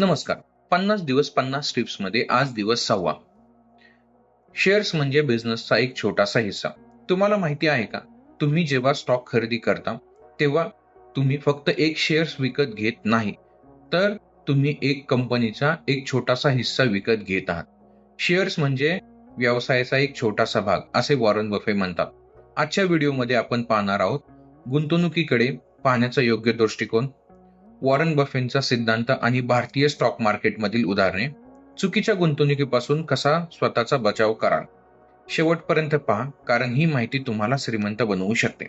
नमस्कार. पन्नास दिवस पन्नास स्ट्रिप्समध्ये आज दिवस सहावा शेअर्स म्हणजे बिझनेसचा एक छोटासा हिस्सा. तुम्हाला माहिती आहे का? तुम्ही जेव्हा स्टॉक खरेदी करता तेव्हा तुम्ही फक्त एक शेअर्स विकत घेत नाही. तर तुम्ही एक कंपनीचा एक छोटासा हिस्सा विकत घेत आहात. शेअर्स म्हणजे व्यवसायाचा एक छोटासा भाग असे वॉरन बफे म्हणतात. आजच्या व्हिडिओमध्ये आपण पाहणार आहोत गुंतवणुकीकडे पाहण्याचा योग्य दृष्टिकोन वॉरन बफेनचा सिद्धांत आणि भारतीय स्टॉक मार्केटमधील उदाहरणे. चुकीच्या गुंतवणुकीपासून कसा स्वतःचा बचाव कराल? शेवटपर्यंत पहा कारण ही माहिती तुम्हाला श्रीमंत बनवू शकते.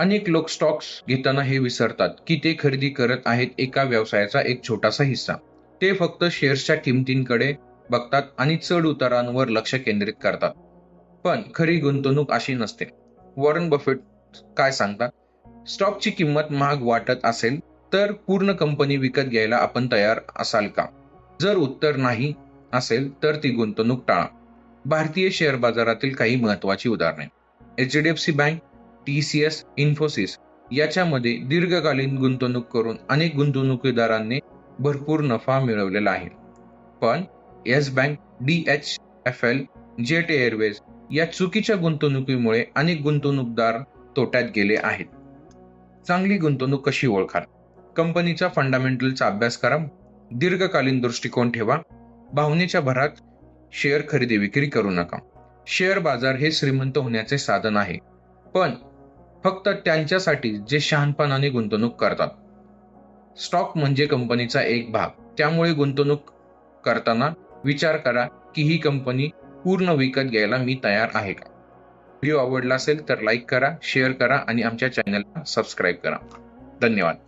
अनेक लोक स्टॉक्स घेताना हे विसरतात की ते खरेदी करत आहेत एका व्यवसायाचा एक छोटासा हिस्सा. ते फक्त शेअर्सच्या किमतींकडे बघतात आणि चढ उतारांवर लक्ष केंद्रित करतात. पण खरी गुंतवणूक अशी नसते. वॉरन बफेट काय सांगतात? स्टॉकची किंमत महाग वाटत असेल तर पूर्ण कंपनी विकत घ्यायला आपण तयार असाल का? जर उत्तर नाही असेल तर ती गुंतवणूक टाळा. भारतीय शेअर बाजारातील काही महत्वाची उदाहरणे. H D F C bank T C S Infosys याच्यामध्ये दीर्घकालीन गुंतवणूक करून अनेक गुंतवणुकीदारांनी भरपूर नफा मिळवलेला आहे. पण yes bank D H F L Jet Airways या चुकीच्या गुंतवणुकीमुळे अनेक गुंतवणूकदार तोट्यात गेले आहेत. चांगली गुंतवणूक कशी ओळखाल? कंपनीचा फंडामेंटलचा अभ्यास करा दीर्घकालीन दृष्टिकोन ठेवा भावनेच्या भरात शेअर खरेदी विक्री करू नका. शेअर बाजार हे श्रीमंत होण्याचे साधन आहे पण फक्त त्यांच्यासाठी जे शहाणपणाने गुंतवणूक करतात. स्टॉक म्हणजे कंपनीचा एक भाग. त्यामुळे गुंतवणूक करताना विचार करा की ही कंपनी पूर्ण विकत घ्यायला मी तयार आहे का? व्हिडिओ आवडला असेल तर लाईक करा शेअर करा आणि आमच्या चॅनलला सबस्क्राईब करा. धन्यवाद.